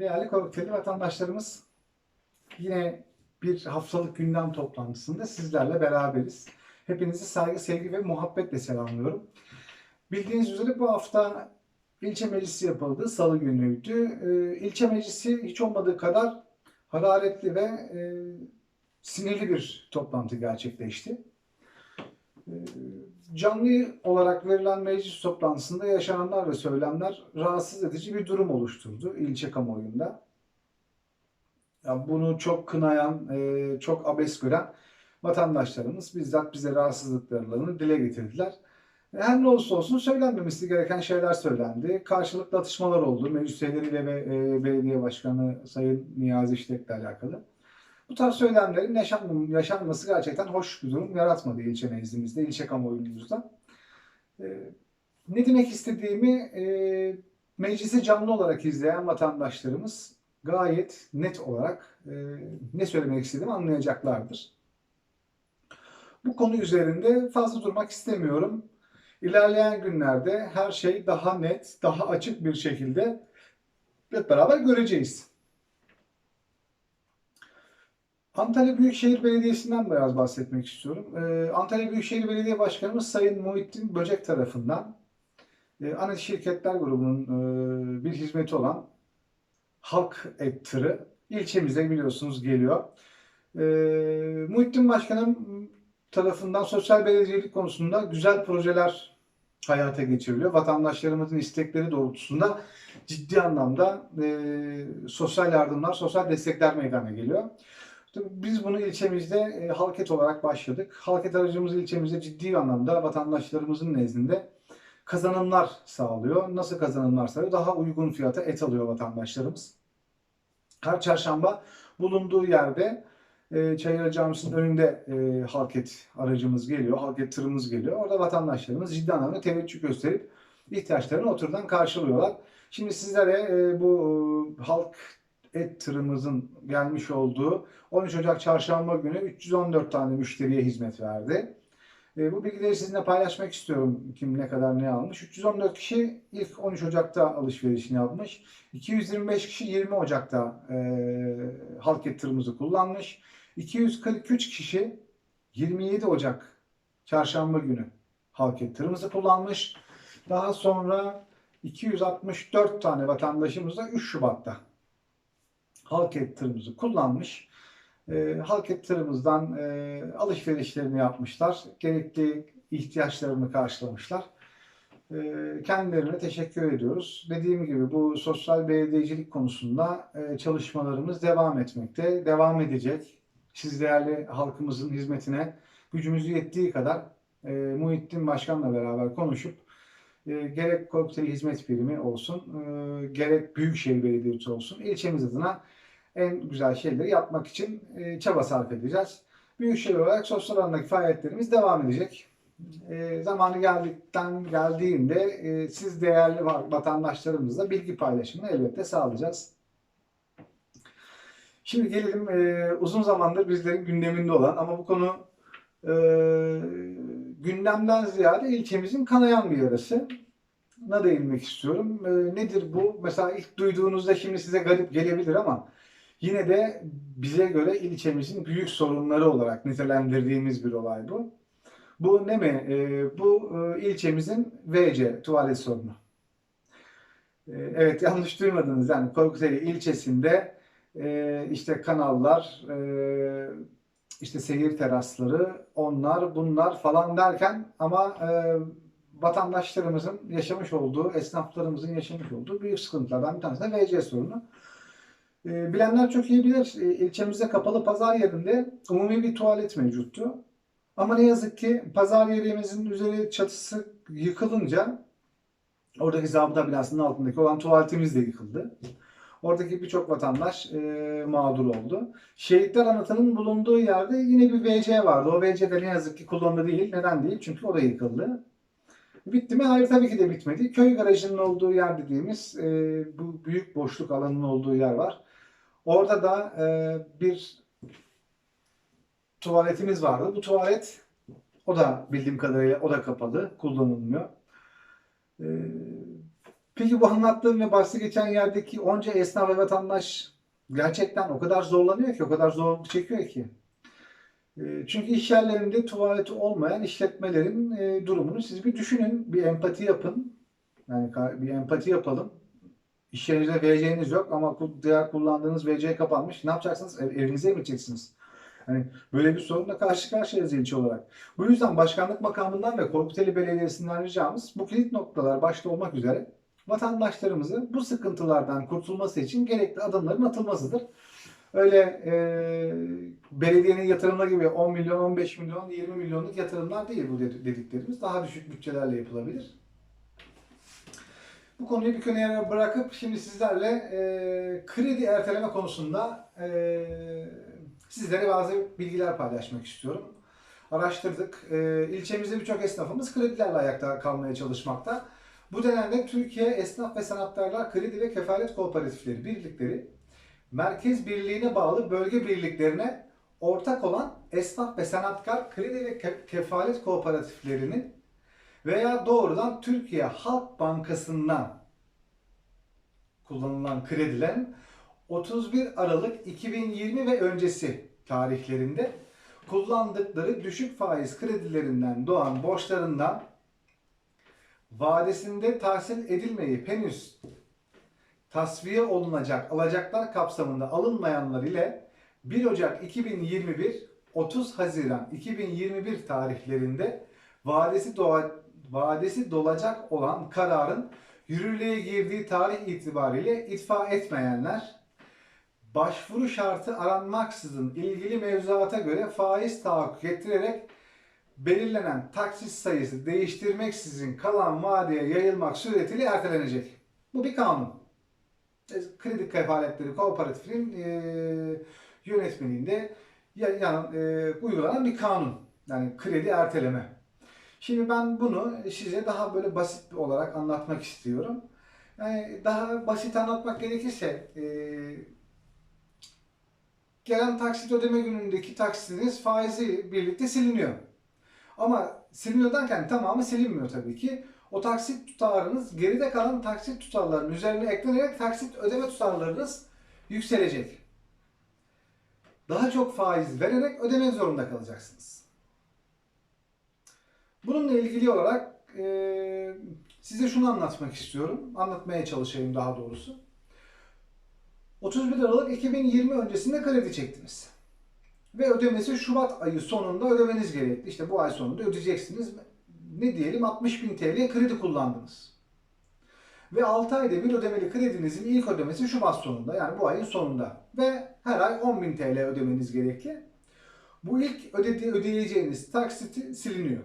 Değerli Korukteli vatandaşlarımız yine bir haftalık gündem toplantısında sizlerle beraberiz. Hepinizi saygı, sevgi ve muhabbetle selamlıyorum. Bildiğiniz üzere bu hafta ilçe meclisi yapıldı. Salı günüydü. Ee, ilçe meclisi hiç olmadığı kadar hararetli ve e, sinirli bir toplantı gerçekleşti. Canlı olarak verilen meclis toplantısında yaşananlar ve söylemler rahatsız edici bir durum oluşturdu ilçe kamuoyunda. Ya bunu çok kınayan, e, çok abes gören vatandaşlarımız bizzat bize rahatsızlıklarını dile getirdiler. Her ne olursa olsun söylenmemesi gereken şeyler söylendi. Karşılıklı atışmalar oldu. Meclis üyeleriyle ve e, belediye başkanı Sayın Niyazi İşlek'le alakalı. Bu tarz söylemlerin yaşan, yaşanması gerçekten hoş bir durum yaratmadı ilçe nezdimizde, ilçe kamuoyumuzda. Ee, ne demek istediğimi e, meclisi canlı olarak izleyen vatandaşlarımız gayet net olarak e, ne söylemek istediğimi anlayacaklardır. Bu konu üzerinde fazla durmak istemiyorum. İlerleyen günlerde her şey daha net, daha açık bir şekilde hep beraber göreceğiz. Antalya Büyükşehir Belediyesi'nden biraz bahsetmek istiyorum. Ee, Antalya Büyükşehir Belediye Başkanımız Sayın Muhittin Böcek tarafından e, Ana Şirketler Grubu'nun e, bir hizmeti olan Halk Et Tırı ilçemize biliyorsunuz geliyor. E, Muhittin Başkanım tarafından sosyal belediyecilik konusunda güzel projeler hayata geçiriliyor. Vatandaşlarımızın istekleri doğrultusunda ciddi anlamda e, sosyal yardımlar, sosyal destekler meydana geliyor. Biz bunu ilçemizde e, halket olarak başladık. Halket aracımız ilçemizde ciddi anlamda vatandaşlarımızın nezdinde kazanımlar sağlıyor. Nasıl kazanımlar sağlıyor? Daha uygun fiyata et alıyor vatandaşlarımız. Her çarşamba bulunduğu yerde e, Çayır Camisi'nin önünde e, halket aracımız geliyor, halket tırımız geliyor. Orada vatandaşlarımız ciddi anlamda teveccüh gösterip ihtiyaçlarını oturdan karşılıyorlar. Şimdi sizlere e, bu e, halk et tırımızın gelmiş olduğu 13 Ocak çarşamba günü 314 tane müşteriye hizmet verdi. E, bu bilgileri sizinle paylaşmak istiyorum. Kim ne kadar ne almış. 314 kişi ilk 13 Ocak'ta alışverişini yapmış. 225 kişi 20 Ocak'ta e, halk et tırımızı kullanmış. 243 kişi 27 Ocak çarşamba günü halk et tırımızı kullanmış. Daha sonra 264 tane vatandaşımız da 3 Şubat'ta halk et tırımızı kullanmış. E, halk et tırımızdan e, alışverişlerini yapmışlar. Gerekli ihtiyaçlarını karşılamışlar. E, kendilerine teşekkür ediyoruz. Dediğim gibi bu sosyal belediyecilik konusunda e, çalışmalarımız devam etmekte. Devam edecek. Siz değerli halkımızın hizmetine gücümüz yettiği kadar e, Muhittin Başkan'la beraber konuşup e, gerek kokteyl hizmet birimi olsun, e, gerek Büyükşehir Belediyesi olsun ilçemiz adına en güzel şeyleri yapmak için e, çaba sarf edeceğiz. Büyükşehir olarak sosyal alandaki faaliyetlerimiz devam edecek. E, zamanı geldikten geldiğinde e, siz değerli vatandaşlarımızla bilgi paylaşımını elbette sağlayacağız. Şimdi gelelim e, uzun zamandır bizlerin gündeminde olan ama bu konu e, gündemden ziyade ilçemizin kanayan bir yarası. Ne değinmek istiyorum. E, nedir bu? Mesela ilk duyduğunuzda şimdi size garip gelebilir ama Yine de bize göre ilçemizin büyük sorunları olarak nitelendirdiğimiz bir olay bu. Bu ne mi? E, bu e, ilçemizin WC tuvalet sorunu. E, evet yanlış duymadınız. Yani Korkuteli ilçesinde e, işte kanallar, e, işte seyir terasları, onlar, bunlar falan derken ama e, vatandaşlarımızın yaşamış olduğu, esnaflarımızın yaşamış olduğu büyük sıkıntılardan bir tanesi de WC sorunu. E, bilenler çok iyi bilir. E, ilçemizde kapalı pazar yerinde umumi bir tuvalet mevcuttu. Ama ne yazık ki pazar yerimizin üzeri çatısı yıkılınca oradaki zabıta binasının altındaki olan tuvaletimiz de yıkıldı. Oradaki birçok vatandaş e, mağdur oldu. Şehitler Anıtı'nın bulunduğu yerde yine bir WC vardı. O WC de ne yazık ki kullanılı değil. Neden değil? Çünkü o da yıkıldı. Bitti mi? Hayır tabii ki de bitmedi. Köy garajının olduğu yer dediğimiz e, bu büyük boşluk alanının olduğu yer var. Orada da e, bir tuvaletimiz vardı. Bu tuvalet o da bildiğim kadarıyla o da kapalı, kullanılmıyor. E, Peki bu anlattığım ve bahsi geçen yerdeki onca esnaf ve vatandaş gerçekten o kadar zorlanıyor ki, o kadar zorluk çekiyor ki. E, Çünkü iş yerlerinde tuvaleti olmayan işletmelerin e, durumunu siz bir düşünün, bir empati yapın. Yani bir empati yapalım. İş yerinizde VC'niz yok ama diğer kullandığınız VC kapanmış. Ne yapacaksınız? Ev- Evinize mi gideceksiniz? Hani böyle bir sorunla karşı karşıyayız ilçe olarak. Bu yüzden başkanlık makamından ve Korkuteli Belediyesi'nden ricamız bu kilit noktalar başta olmak üzere vatandaşlarımızı bu sıkıntılardan kurtulması için gerekli adımların atılmasıdır. Öyle e, belediyenin yatırımları gibi 10 milyon, 15 milyon, 20 milyonluk yatırımlar değil bu dedi- dediklerimiz. Daha düşük bütçelerle yapılabilir. Bu konuyu bir kenara bırakıp şimdi sizlerle e, kredi erteleme konusunda e, sizlere bazı bilgiler paylaşmak istiyorum. Araştırdık. E, ilçemizde birçok esnafımız kredilerle ayakta kalmaya çalışmakta. Bu nedenle Türkiye Esnaf ve Sanatkarlar Kredi ve Kefalet Kooperatifleri Birlikleri merkez birliğine bağlı bölge birliklerine ortak olan esnaf ve sanatkar kredi ve ke- kefalet kooperatiflerinin veya doğrudan Türkiye Halk Bankası'ndan kullanılan kredilerin 31 Aralık 2020 ve öncesi tarihlerinde kullandıkları düşük faiz kredilerinden doğan borçlarından vadesinde tahsil edilmeyip henüz tasfiye olunacak alacaklar kapsamında alınmayanlar ile 1 Ocak 2021 30 Haziran 2021 tarihlerinde vadesi doğa, vadesi dolacak olan kararın yürürlüğe girdiği tarih itibariyle itfa etmeyenler başvuru şartı aranmaksızın ilgili mevzuata göre faiz tahakkuk ettirerek belirlenen taksit sayısı değiştirmeksizin kalan vadeye yayılmak suretiyle ertelenecek. Bu bir kanun. E, Kredi kefaletleri kooperatifinin e, yönetmeliğinde ya, yani, e, uygulanan bir kanun. Yani kredi erteleme. Şimdi ben bunu size daha böyle basit olarak anlatmak istiyorum. Yani daha basit anlatmak gerekirse e, gelen taksit ödeme günündeki taksitiniz faizi birlikte siliniyor. Ama siliniyor derken tamamı silinmiyor tabii ki. O taksit tutarınız geride kalan taksit tutarlarının üzerine eklenerek taksit ödeme tutarlarınız yükselecek. Daha çok faiz vererek ödemek zorunda kalacaksınız. Bununla ilgili olarak e, size şunu anlatmak istiyorum. Anlatmaya çalışayım daha doğrusu. 31 Aralık 2020 öncesinde kredi çektiniz. Ve ödemesi Şubat ayı sonunda ödemeniz gerekli. İşte bu ay sonunda ödeyeceksiniz. Ne diyelim 60 bin TL kredi kullandınız. Ve 6 ayda bir ödemeli kredinizin ilk ödemesi Şubat sonunda yani bu ayın sonunda. Ve her ay 10 bin TL ödemeniz gerekli. Bu ilk ödedi, ödeyeceğiniz taksiti siliniyor.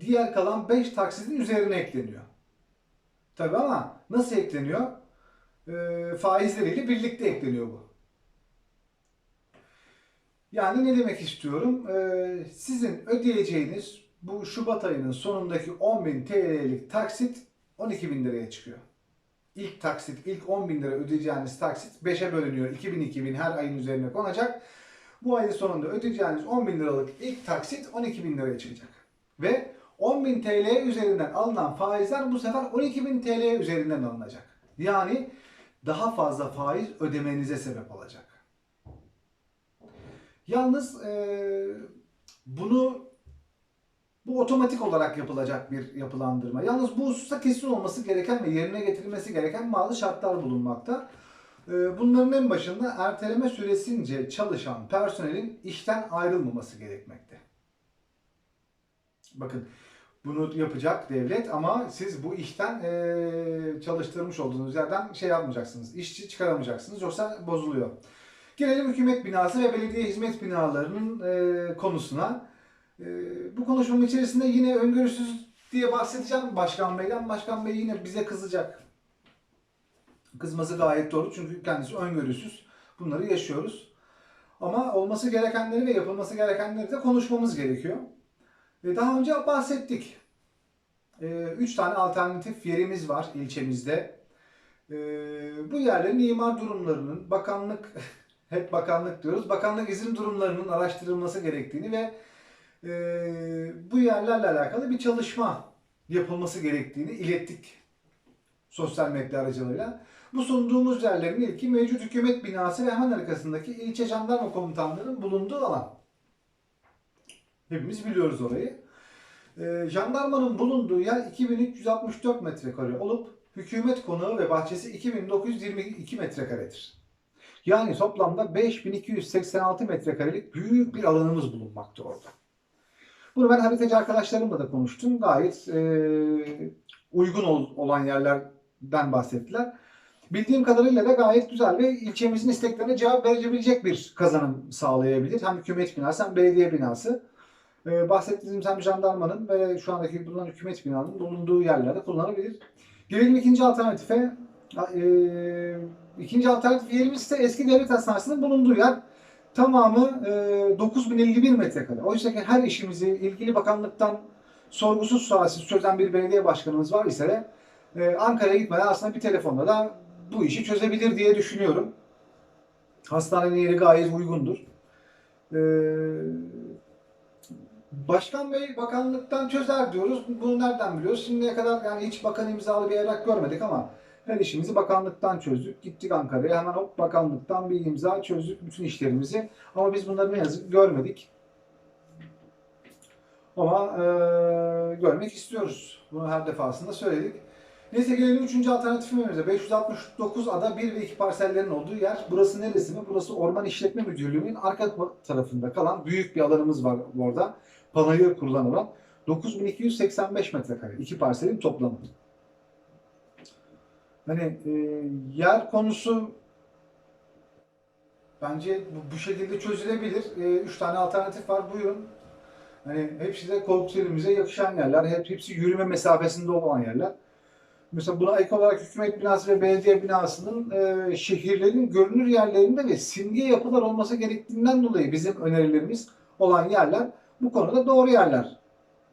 Diğer kalan 5 taksitin üzerine ekleniyor. Tabi ama nasıl ekleniyor? Ee, faizleriyle birlikte ekleniyor bu. Yani ne demek istiyorum? Ee, sizin ödeyeceğiniz bu Şubat ayının sonundaki 10.000 TL'lik taksit 12.000 liraya çıkıyor. İlk taksit, ilk 10.000 lira ödeyeceğiniz taksit 5'e bölünüyor. 2000 2000 her ayın üzerine konacak. Bu ayın sonunda ödeyeceğiniz 10.000 liralık ilk taksit 12.000 liraya çıkacak. Ve 10.000 TL üzerinden alınan faizler bu sefer 12.000 TL üzerinden alınacak. Yani daha fazla faiz ödemenize sebep olacak. Yalnız e, bunu bu otomatik olarak yapılacak bir yapılandırma. Yalnız bu hususta kesin olması gereken ve yerine getirilmesi gereken bazı şartlar bulunmakta. E, bunların en başında erteleme süresince çalışan personelin işten ayrılmaması gerekmekte. Bakın bunu yapacak devlet ama siz bu işten e, çalıştırmış olduğunuz yerden şey yapmayacaksınız. İşçi çıkaramayacaksınız yoksa bozuluyor. Gelelim hükümet binası ve belediye hizmet binalarının e, konusuna. E, bu konuşmamın içerisinde yine öngörüsüz diye bahsedeceğim Başkan Bey'den. Başkan Bey yine bize kızacak. Kızması gayet doğru çünkü kendisi öngörüsüz. Bunları yaşıyoruz. Ama olması gerekenleri ve yapılması gerekenleri de konuşmamız gerekiyor. Daha önce bahsettik. E, üç tane alternatif yerimiz var ilçemizde. E, bu yerlerin imar durumlarının bakanlık hep bakanlık diyoruz. Bakanlık izin durumlarının araştırılması gerektiğini ve e, bu yerlerle alakalı bir çalışma yapılması gerektiğini ilettik sosyal medya aracılığıyla. Bu sunduğumuz yerlerin ilki mevcut hükümet binası ve hemen arkasındaki ilçe jandarma komutanlığının bulunduğu alan. Hepimiz biliyoruz orayı. Ee, jandarmanın bulunduğu yer 2364 metrekare olup hükümet konağı ve bahçesi 2922 metrekaredir. Yani toplamda 5286 metrekarelik büyük bir alanımız bulunmakta orada. Bunu ben haritacı arkadaşlarımla da konuştum. Gayet e, uygun ol- olan yerlerden bahsettiler. Bildiğim kadarıyla da gayet güzel ve ilçemizin isteklerine cevap verebilecek bir kazanım sağlayabilir. Hem hükümet binası hem belediye binası. Ee, bahsettiğimiz hem jandarmanın ve şu andaki bulunan hükümet binanın bulunduğu yerlerde kullanılabilir. Gelelim ikinci alternatife. Ee, ikinci alternatif yerimiz ise eski devlet hastanesinin bulunduğu yer. Tamamı e, 9051 metrekare. Oysa ki her işimizi ilgili bakanlıktan sorgusuz sualsiz çözen bir belediye başkanımız var ise de e, Ankara'ya gitmeden aslında bir telefonla da bu işi çözebilir diye düşünüyorum. Hastanenin yeri gayet uygundur. Ee, Başkan Bey bakanlıktan çözer diyoruz. Bunu nereden biliyoruz? Şimdiye kadar yani hiç bakan imzalı bir evrak görmedik ama her işimizi bakanlıktan çözdük. Gittik Ankara'ya hemen hop bakanlıktan bir imza çözdük bütün işlerimizi. Ama biz bunları ne yazık görmedik. Ama eee, görmek istiyoruz. Bunu her defasında söyledik. Neyse gelelim üçüncü alternatifimize. 569 ada 1 ve 2 parsellerin olduğu yer. Burası neresi mi? Burası Orman İşletme Müdürlüğü'nün arka tarafında kalan büyük bir alanımız var orada. Panayır kurulan alan. 9285 metrekare. iki parselin toplamı. Hani e, yer konusu bence bu, bu şekilde çözülebilir. E, üç tane alternatif var. Buyurun. Hani hepsi de korkutelimize yakışan yerler. Hep, hepsi yürüme mesafesinde olan yerler. Mesela buna ek olarak hükümet binası ve belediye binasının e, şehirlerin görünür yerlerinde ve simge yapılar olması gerektiğinden dolayı bizim önerilerimiz olan yerler bu konuda doğru yerler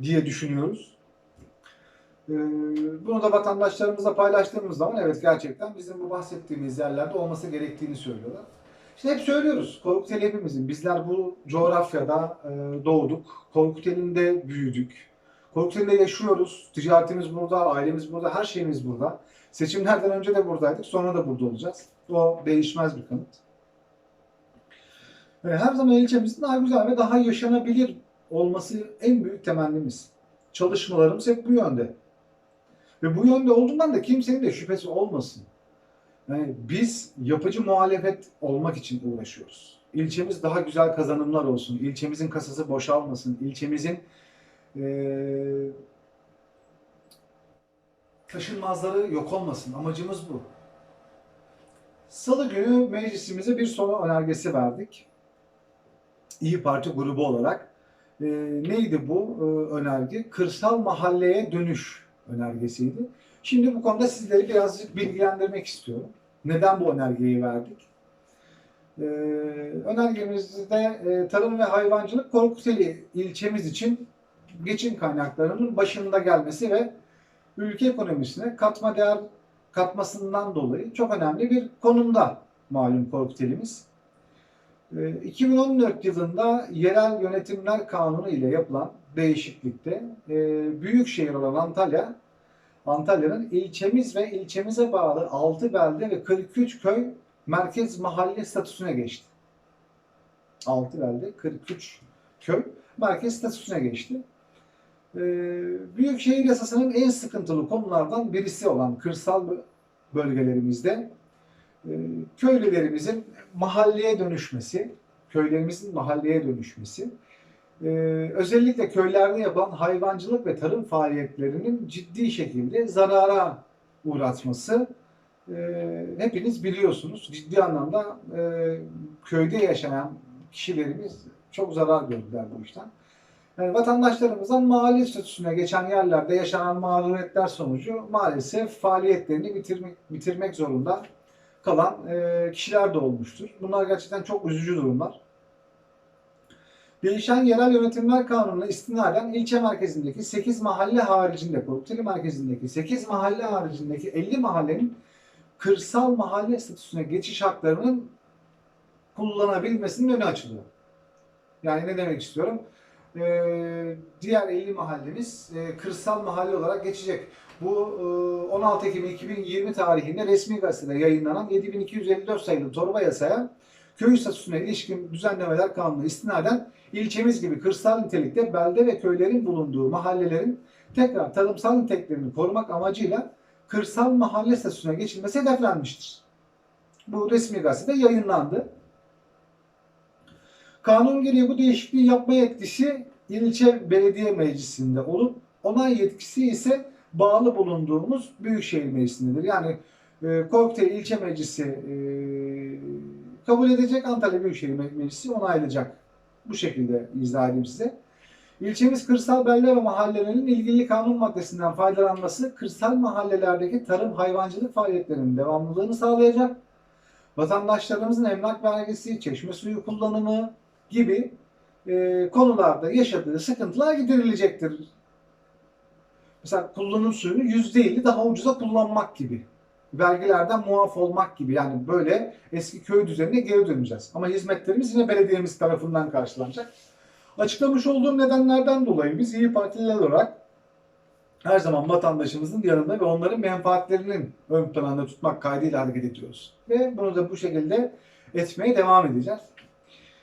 diye düşünüyoruz. E, bunu da vatandaşlarımızla paylaştığımız zaman evet gerçekten bizim bu bahsettiğimiz yerlerde olması gerektiğini söylüyorlar. İşte hep söylüyoruz. Korkuteli hepimizin. Bizler bu coğrafyada e, doğduk. Korkuteli'nde büyüdük. Korkuteli'de yaşıyoruz. Ticaretimiz burada, ailemiz burada, her şeyimiz burada. Seçimlerden önce de buradaydık, sonra da burada olacağız. O değişmez bir kanıt. Her zaman ilçemizin daha güzel ve daha yaşanabilir olması en büyük temennimiz. Çalışmalarımız hep bu yönde. Ve bu yönde olduğundan da kimsenin de şüphesi olmasın. Yani biz yapıcı muhalefet olmak için uğraşıyoruz. İlçemiz daha güzel kazanımlar olsun, ilçemizin kasası boşalmasın, ilçemizin eee taşınmazları yok olmasın. Amacımız bu. Salı günü meclisimize bir soru önergesi verdik. İyi Parti grubu olarak. Ee, neydi bu e, önerge? Kırsal mahalleye dönüş önergesiydi. Şimdi bu konuda sizleri birazcık bilgilendirmek istiyorum. Neden bu önergeyi verdik? Ee, önergemizde e, tarım ve hayvancılık Korkuteli ilçemiz için geçim kaynaklarının başında gelmesi ve ülke ekonomisine katma değer katmasından dolayı çok önemli bir konumda malum Korkuteli'miz. Ee, 2014 yılında yerel yönetimler kanunu ile yapılan değişiklikte e, büyük şehir olan Antalya, Antalya'nın ilçemiz ve ilçemize bağlı 6 belde ve 43 köy merkez mahalle statüsüne geçti. 6 belde 43 köy merkez statüsüne geçti. Ee, Büyükşehir yasasının en sıkıntılı konulardan birisi olan kırsal bö- bölgelerimizde e, köylülerimizin mahalleye dönüşmesi, köylerimizin mahalleye dönüşmesi, e, özellikle köylerde yapılan hayvancılık ve tarım faaliyetlerinin ciddi şekilde zarara uğratması e, hepiniz biliyorsunuz. Ciddi anlamda e, köyde yaşayan kişilerimiz çok zarar gördüler bu işten. Yani vatandaşlarımızdan mahalle statüsüne geçen yerlerde yaşanan mağduriyetler sonucu maalesef faaliyetlerini bitirmek, bitirmek zorunda kalan e, kişiler de olmuştur. Bunlar gerçekten çok üzücü durumlar. Değişen yerel yönetimler kanununa istinaden ilçe merkezindeki 8 mahalle haricinde, Korkuteli merkezindeki 8 mahalle haricindeki 50 mahallenin kırsal mahalle statüsüne geçiş haklarının kullanabilmesinin önü açılıyor. Yani ne demek istiyorum? E, diğer 50 mahallemiz e, kırsal mahalle olarak geçecek. Bu e, 16 Ekim 2020 tarihinde resmi gazetede yayınlanan 7254 sayılı torba yasaya köy statüsüne ilişkin düzenlemeler kanunu istinaden ilçemiz gibi kırsal nitelikte belde ve köylerin bulunduğu mahallelerin tekrar tarımsal niteliklerini korumak amacıyla kırsal mahalle statüsüne geçilmesi hedeflenmiştir. Bu resmi gazetede yayınlandı. Kanun gereği bu değişikliği yapma yetkisi ilçe belediye meclisinde olup onay yetkisi ise bağlı bulunduğumuz Büyükşehir Meclisi'ndedir. Yani e, Kokteyl ilçe meclisi e, kabul edecek, Antalya Büyükşehir Meclisi onaylayacak. Bu şekilde izah edeyim size. İlçemiz kırsal belde ve mahallelerin ilgili kanun maddesinden faydalanması kırsal mahallelerdeki tarım hayvancılık faaliyetlerinin devamlılığını sağlayacak. Vatandaşlarımızın emlak vergisi, çeşme suyu kullanımı gibi e, konularda yaşadığı sıkıntılar giderilecektir. Mesela kullanım suyunu %50 daha ucuza kullanmak gibi. Vergilerden muaf olmak gibi. Yani böyle eski köy düzenine geri döneceğiz. Ama hizmetlerimiz yine belediyemiz tarafından karşılanacak. Açıklamış olduğum nedenlerden dolayı biz İyi Partililer olarak her zaman vatandaşımızın yanında ve onların menfaatlerinin ön planda tutmak kaydıyla hareket ediyoruz. Ve bunu da bu şekilde etmeye devam edeceğiz.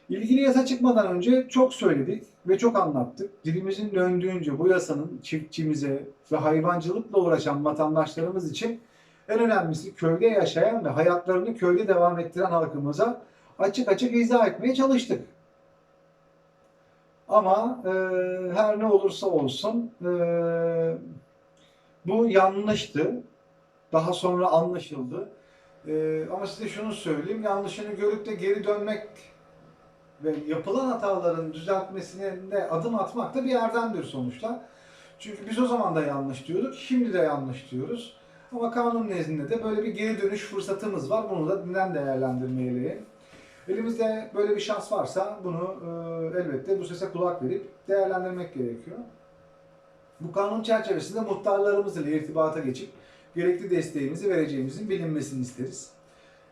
İlgili yasa çıkmadan önce çok söyledik ve çok anlattık. Dilimizin döndüğünce bu yasanın çiftçimize ve hayvancılıkla uğraşan vatandaşlarımız için en önemlisi köyde yaşayan ve hayatlarını köyde devam ettiren halkımıza açık açık izah etmeye çalıştık. Ama e, her ne olursa olsun e, bu yanlıştı. Daha sonra anlaşıldı. E, ama size şunu söyleyeyim, yanlışını görüp de geri dönmek ve yapılan hataların düzeltmesine de adım atmak da bir yerdendir sonuçta. Çünkü biz o zaman da yanlış diyorduk, şimdi de yanlış diyoruz. Ama kanun nezdinde de böyle bir geri dönüş fırsatımız var. Bunu da neden değerlendirmeyeli. Elimizde böyle bir şans varsa bunu e, elbette bu sese kulak verip değerlendirmek gerekiyor. Bu kanun çerçevesinde muhtarlarımız ile irtibata geçip gerekli desteğimizi vereceğimizin bilinmesini isteriz.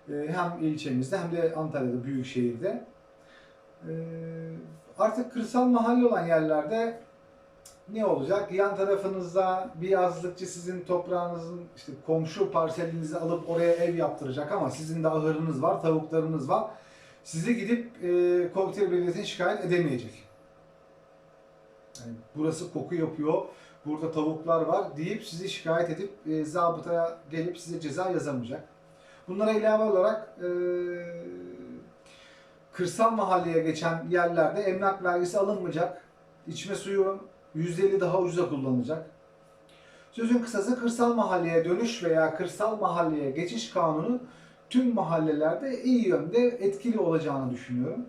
E, hem ilçemizde hem de Antalya'da, Büyükşehir'de. E, artık kırsal mahalle olan yerlerde ne olacak? Yan tarafınızda bir yazlıkçı sizin toprağınızın işte komşu parselinizi alıp oraya ev yaptıracak ama sizin de ahırınız var, tavuklarınız var. Sizi gidip e, kokteyl belediyesine şikayet edemeyecek. Yani burası koku yapıyor, burada tavuklar var deyip sizi şikayet edip e, zabıtaya gelip size ceza yazamayacak. Bunlara ilave olarak e, kırsal mahalleye geçen yerlerde emlak vergisi alınmayacak. İçme suyu %50 daha ucuza kullanılacak. Sözün kısası kırsal mahalleye dönüş veya kırsal mahalleye geçiş kanunu tüm mahallelerde iyi yönde etkili olacağını düşünüyorum.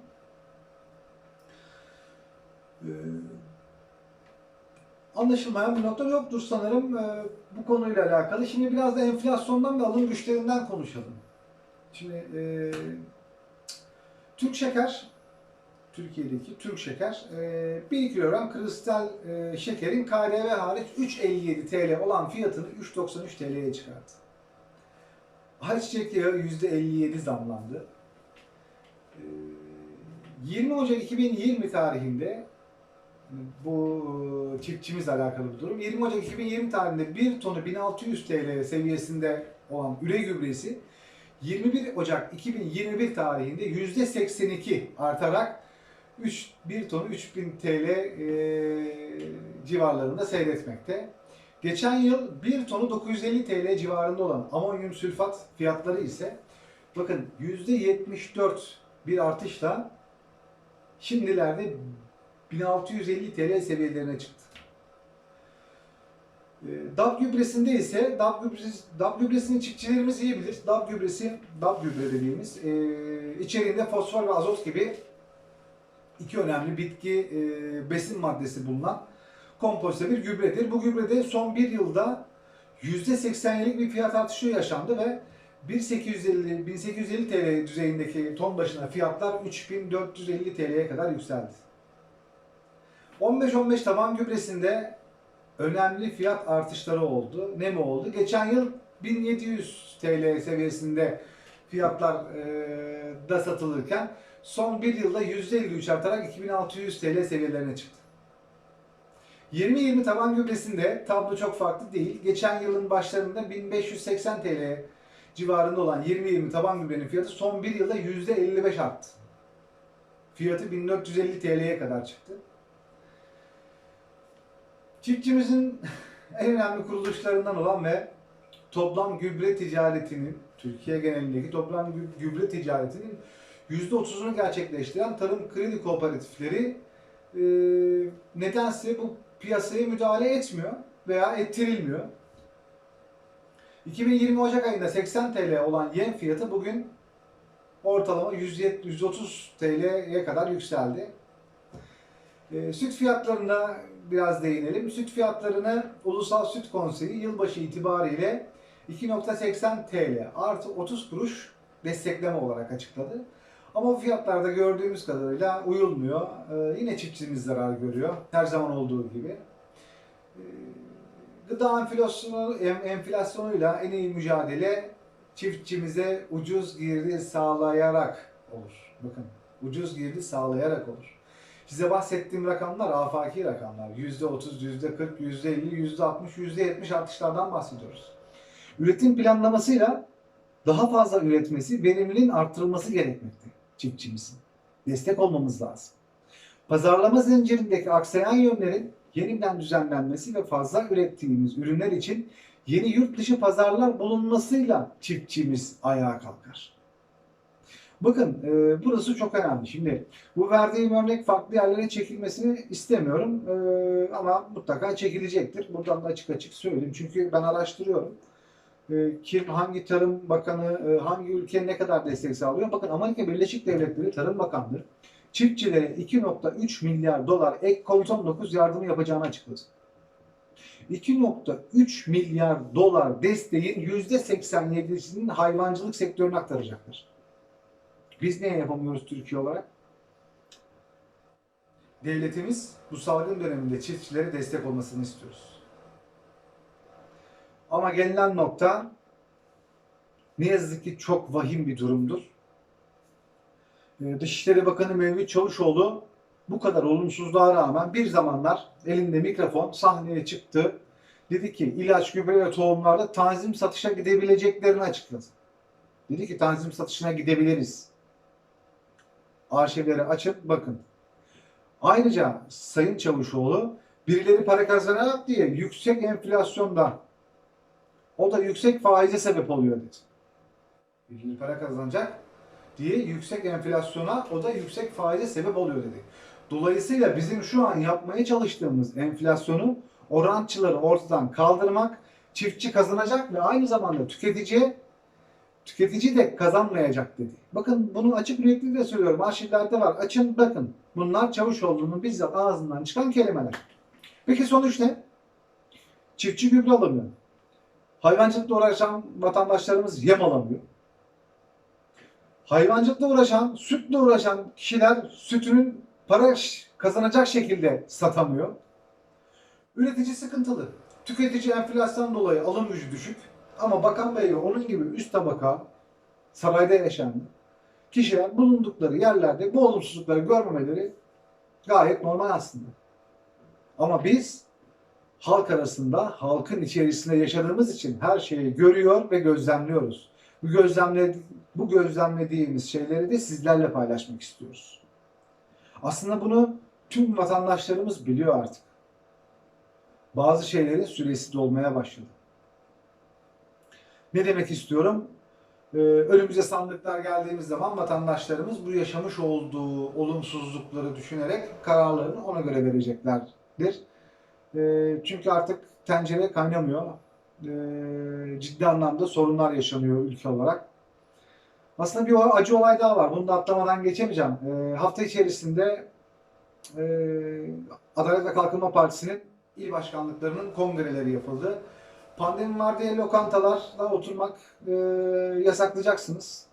Ee, anlaşılmayan bir nokta yoktur sanırım ee, bu konuyla alakalı. Şimdi biraz da enflasyondan ve alım güçlerinden konuşalım. Şimdi e, Türk Şeker Türkiye'deki Türk Şeker 1 kilogram kristal e, şekerin KDV hariç 3.57 TL olan fiyatını 3.93 TL'ye çıkarttı. Ayçiçek yağı %57 zamlandı. 20 Ocak 2020 tarihinde bu çiftçimizle alakalı bir durum. 20 Ocak 2020 tarihinde 1 tonu 1600 TL seviyesinde olan üre gübresi 21 Ocak 2021 tarihinde %82 artarak 3, 1 tonu 3000 TL e, civarlarında seyretmekte. Geçen yıl 1 tonu 950 TL civarında olan amonyum sülfat fiyatları ise bakın %74 bir artışla şimdilerde 1650 TL seviyelerine çıktı. E, DAP gübresinde ise DAP, gübresi, DAP gübresini çiftçilerimiz iyi bilir. DAP gübresi, DAP gübre dediğimiz e, içeriğinde fosfor ve azot gibi iki önemli bitki e, besin maddesi bulunan kompozite bir gübredir. Bu gübrede son bir yılda %87'lik bir fiyat artışı yaşandı ve 1850, 1850 TL düzeyindeki ton başına fiyatlar 3450 TL'ye kadar yükseldi. 15-15 taban gübresinde önemli fiyat artışları oldu. Ne mi oldu? Geçen yıl 1700 TL seviyesinde fiyatlar e, da satılırken son bir yılda %53 artarak 2600 TL seviyelerine çıktı. 20-20 taban gübresinde tablo çok farklı değil. Geçen yılın başlarında 1580 TL civarında olan 20-20 taban gübrenin fiyatı son bir yılda %55 arttı. Fiyatı 1450 TL'ye kadar çıktı. Çiftçimizin en önemli kuruluşlarından olan ve toplam gübre ticaretinin, Türkiye genelindeki toplam gü- gübre ticaretinin %30'unu gerçekleştiren tarım kredi kooperatifleri e, nedense bu piyasaya müdahale etmiyor veya ettirilmiyor. 2020 Ocak ayında 80 TL olan yem fiyatı bugün ortalama 170 130 TL'ye kadar yükseldi. E, süt fiyatlarına biraz değinelim. Süt fiyatlarını Ulusal Süt Konseyi yılbaşı itibariyle 2.80 TL artı 30 kuruş destekleme olarak açıkladı. Ama bu fiyatlarda gördüğümüz kadarıyla uyulmuyor. Ee, yine çiftçimiz zarar görüyor. Her zaman olduğu gibi. Ee, gıda enflasyonu, enflasyonuyla en iyi mücadele çiftçimize ucuz girdi sağlayarak olur. Bakın ucuz girdi sağlayarak olur. Size bahsettiğim rakamlar afaki rakamlar. %30, %40, %50, %60, %70 artışlardan bahsediyoruz. Üretim planlamasıyla daha fazla üretmesi, verimliliğin arttırılması gerekmekte çiftçimizin. Destek olmamız lazım. Pazarlama zincirindeki aksayan yönlerin yeniden düzenlenmesi ve fazla ürettiğimiz ürünler için yeni yurt dışı pazarlar bulunmasıyla çiftçimiz ayağa kalkar. Bakın e, burası çok önemli. Şimdi bu verdiğim örnek farklı yerlere çekilmesini istemiyorum E, ama mutlaka çekilecektir. Buradan da açık açık söyleyeyim. Çünkü ben araştırıyorum. E, kim, hangi tarım bakanı, e, hangi ülke ne kadar destek sağlıyor? Bakın Amerika Birleşik Devletleri Tarım Bakanlığı çiftçilere 2.3 milyar dolar ek Covid-19 yardımı yapacağını açıkladı. 2.3 milyar dolar desteğin %87'sinin hayvancılık sektörüne aktaracaklar. Biz niye yapamıyoruz Türkiye olarak? Devletimiz bu salgın döneminde çiftçilere destek olmasını istiyoruz. Ama gelinen nokta ne yazık ki çok vahim bir durumdur. Ee, Dışişleri Bakanı Mevlüt Çavuşoğlu bu kadar olumsuzluğa rağmen bir zamanlar elinde mikrofon sahneye çıktı. Dedi ki ilaç, gübre ve tohumlarda tanzim satışa gidebileceklerini açıkladı. Dedi ki tanzim satışına gidebiliriz. Arşivleri açıp bakın. Ayrıca Sayın Çavuşoğlu birileri para kazanarak diye yüksek enflasyonda o da yüksek faize sebep oluyor dedi. Birileri para kazanacak diye yüksek enflasyona o da yüksek faize sebep oluyor dedi. Dolayısıyla bizim şu an yapmaya çalıştığımız enflasyonu orançıları ortadan kaldırmak, çiftçi kazanacak ve aynı zamanda tüketiciye tüketici de kazanmayacak dedi. Bakın bunu açık yürekli de söylüyorum. Arşivlerde var. Açın bakın. Bunlar Çavuşoğlu'nun bizzat ağzından çıkan kelimeler. Peki sonuç ne? Çiftçi gübre alamıyor. Hayvancılıkla uğraşan vatandaşlarımız yem alamıyor. Hayvancılıkla uğraşan, sütle uğraşan kişiler sütünün para kazanacak şekilde satamıyor. Üretici sıkıntılı. Tüketici enflasyon dolayı alım gücü düşük. Ama Bakan Bey ve onun gibi üst tabaka sarayda yaşayan kişiler bulundukları yerlerde bu olumsuzlukları görmemeleri gayet normal aslında. Ama biz halk arasında, halkın içerisinde yaşadığımız için her şeyi görüyor ve gözlemliyoruz. Bu gözlemle bu gözlemlediğimiz şeyleri de sizlerle paylaşmak istiyoruz. Aslında bunu tüm vatandaşlarımız biliyor artık. Bazı şeylerin süresi dolmaya başladı. Ne demek istiyorum? Ee, önümüze sandıklar geldiğimiz zaman vatandaşlarımız bu yaşamış olduğu olumsuzlukları düşünerek kararlarını ona göre vereceklerdir. Ee, çünkü artık tencere kaynamıyor. Ee, ciddi anlamda sorunlar yaşanıyor ülke olarak. Aslında bir acı olay daha var. Bunu da atlamadan geçemeyeceğim. Hafta içerisinde e, Adalet ve Kalkınma Partisi'nin il başkanlıklarının kongreleri yapıldı. Pandemi var diye lokantalarda oturmak e, yasaklayacaksınız.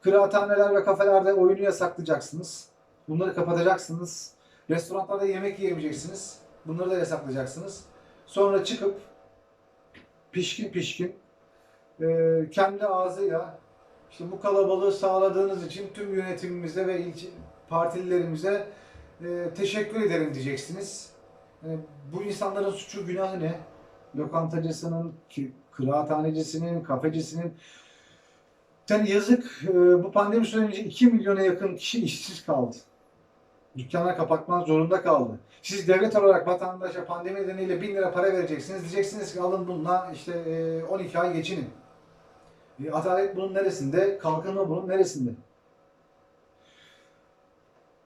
Kıraathaneler ve kafelerde oyunu yasaklayacaksınız. Bunları kapatacaksınız. Restoranlarda yemek yiyemeyeceksiniz. Bunları da yasaklayacaksınız. Sonra çıkıp pişkin pişkin e, kendi ağzıyla işte bu kalabalığı sağladığınız için tüm yönetimimize ve ilçe partililerimize e, teşekkür ederim diyeceksiniz. e, bu insanların suçu günahı ne? Lokantacısının, kıraathanecisinin, kafecisinin. Yani yazık e, bu pandemi sürecince 2 milyona yakın kişi işsiz kaldı. Dükkanlar kapatmak zorunda kaldı. Siz devlet olarak vatandaşa pandemi nedeniyle 1000 lira para vereceksiniz. Diyeceksiniz ki alın bununla işte e, 12 ay geçinin. E, Adalet bunun neresinde? Kalkınma bunun neresinde?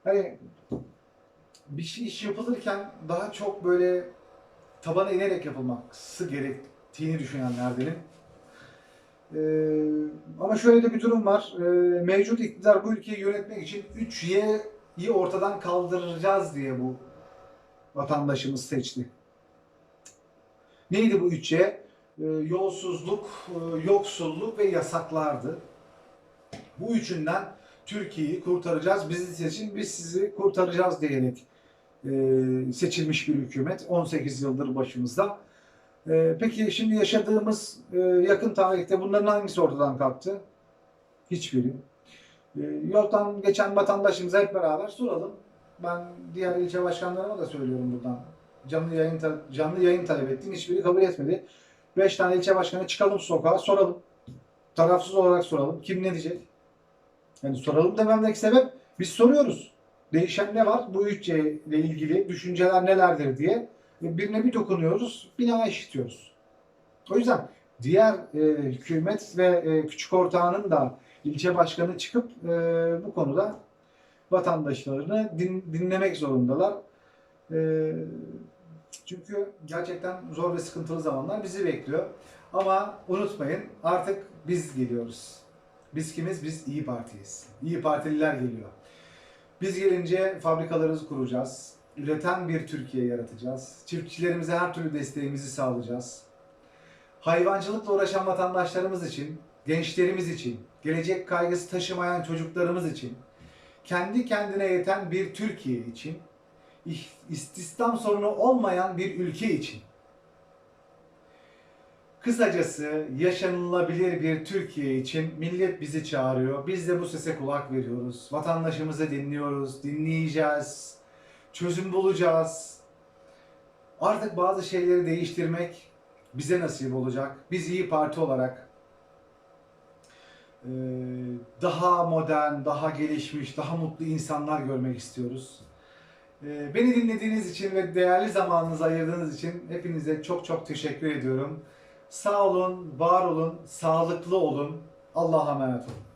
Hani bir şey iş yapılırken daha çok böyle tabana inerek yapılması gerektiğini düşünenlerdenim. Ee, ama şöyle de bir durum var. Ee, mevcut iktidar bu ülkeyi yönetmek için 3Y'yi ortadan kaldıracağız diye bu vatandaşımız seçti. Neydi bu 3Y? Ee, yolsuzluk, e, yoksulluk ve yasaklardı. Bu üçünden Türkiye'yi kurtaracağız. Bizi seçin, biz sizi kurtaracağız diyerek seçilmiş bir hükümet. 18 yıldır başımızda. E, peki şimdi yaşadığımız e, yakın tarihte bunların hangisi ortadan kalktı? Hiçbiri. E, yoldan geçen vatandaşımıza hep beraber soralım. Ben diğer ilçe başkanlarıma da söylüyorum buradan. Canlı yayın canlı yayın talep ettim. Hiçbiri kabul etmedi. 5 tane ilçe başkanı çıkalım sokağa soralım. Tarafsız olarak soralım. Kim ne diyecek? Yani soralım dememdeki sebep biz soruyoruz. Değişen ne var? Bu 3 ile ilgili düşünceler nelerdir diye. Birine bir dokunuyoruz, bina işitiyoruz. O yüzden diğer e, hükümet ve e, küçük ortağının da ilçe başkanı çıkıp e, bu konuda vatandaşlarını din- dinlemek zorundalar. E, çünkü gerçekten zor ve sıkıntılı zamanlar bizi bekliyor. Ama unutmayın artık biz geliyoruz. Biz kimiz? Biz İyi Parti'yiz. İyi Partililer geliyor. Biz gelince fabrikalarımızı kuracağız. Üreten bir Türkiye yaratacağız. Çiftçilerimize her türlü desteğimizi sağlayacağız. Hayvancılıkla uğraşan vatandaşlarımız için, gençlerimiz için, gelecek kaygısı taşımayan çocuklarımız için, kendi kendine yeten bir Türkiye için, ih- istihdam sorunu olmayan bir ülke için, Kısacası yaşanılabilir bir Türkiye için millet bizi çağırıyor. Biz de bu sese kulak veriyoruz. Vatandaşımızı dinliyoruz, dinleyeceğiz, çözüm bulacağız. Artık bazı şeyleri değiştirmek bize nasip olacak. Biz iyi Parti olarak eee, daha modern, daha gelişmiş, daha mutlu insanlar görmek istiyoruz. Eee, Beni dinlediğiniz için ve değerli zamanınızı ayırdığınız için hepinize çok çok teşekkür ediyorum. Sağ olun, var olun, sağlıklı olun. Allah'a emanet olun.